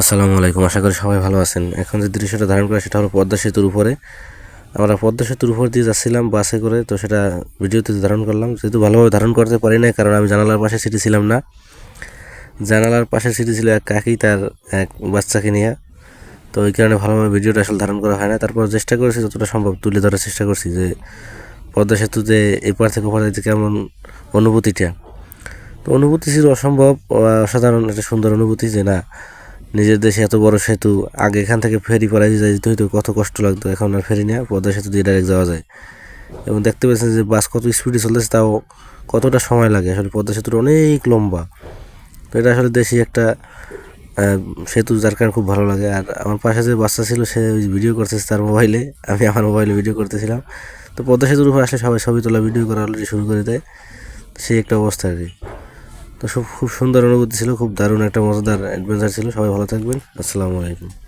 আসসালামু আলাইকুম। আশা করি সবাই ভালো আছেন। এখন যে দৃশ্যটা ধারণ করা, সেটা হলো পদ্মা সেতুর উপরে। আমরা পদ্মা সেতুর উপর দিয়ে যাচ্ছিলাম বাসে করে, তো সেটা ভিডিওতে ধারণ করলাম, যেহেতু ভালোভাবে ধারণ করতে পারি না কারণ আমি জানালার পাশে সিটি ছিলাম না। জানালার পাশে সিটি ছিল এক কাকি, তার এক বাচ্চাকে নিয়ে। তো ওই কারণে ভালোভাবে ভিডিওটা আসলে ধারণ করা হয় না। তারপর চেষ্টা করেছি, যতটা সম্ভব তুলে ধরার চেষ্টা করছি যে পদ্মা সেতুতে এপার থেকে ওপার দিতে কেমন অনুভূতিটা। তো অনুভূতি ছিল অসম্ভব, অসাধারণ, একটা সুন্দর অনুভূতি যে না নিজের দেশে এত বড় সেতু, আগে এখান থেকে ফেরি পড়াই যেতে হইতো, কত কষ্ট লাগতো। এখন আর ফেরি না পদ্মা সেতু দিয়ে ডাইরেক্ট যাওয়া যায়। এবং দেখতে পাচ্ছেন যে বাস কত স্পিডে চলতেছে, তাও কতটা সময় লাগে। আসলে পদ্মা সেতুটা অনেক লম্বা। তো এটা আসলে দেশি একটা সেতু যার কারণে খুব ভালো লাগে। আর আমার পাশে যে বাচ্চা ছিল, সে ভিডিও করতেছে তার মোবাইলে আমি আমার মোবাইলে ভিডিও করতেছিলাম। তো পদ্মা সেতুর উপর আসলে সবাই ছবি তোলা ভিডিও করা অলরেডি শুরু করে দেয়। সেই একটা অবস্থা আর কি। তো সব খুব সুন্দর অনুভূতি ছিল, খুব দারুণ একটা মজাদার অ্যাডভেঞ্চার ছিল। সবাই ভালো থাকবেন। আসসালামু আলাইকুম।